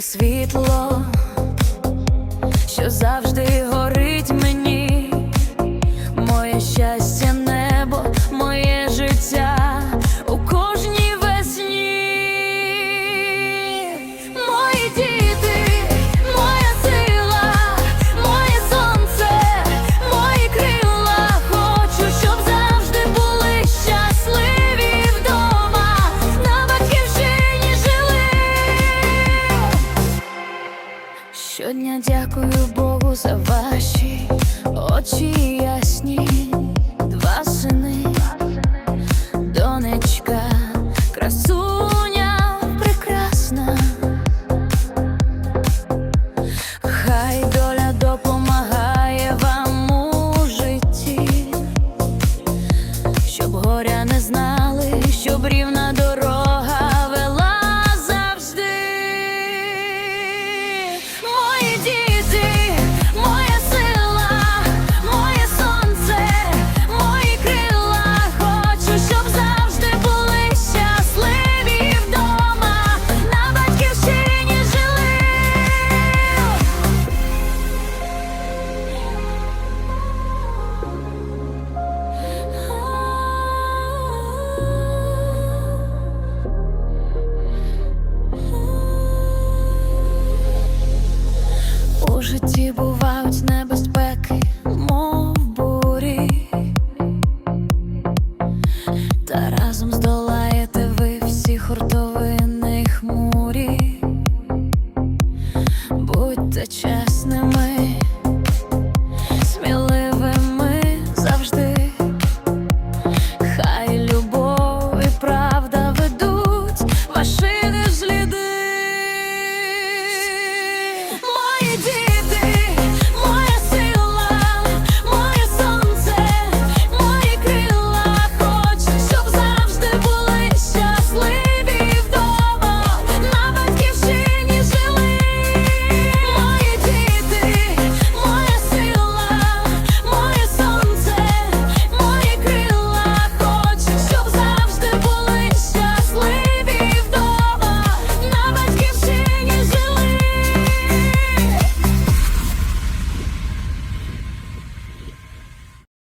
світло, що завжди горить. дякую Богу за ваші очі. житті бувають небезпеки.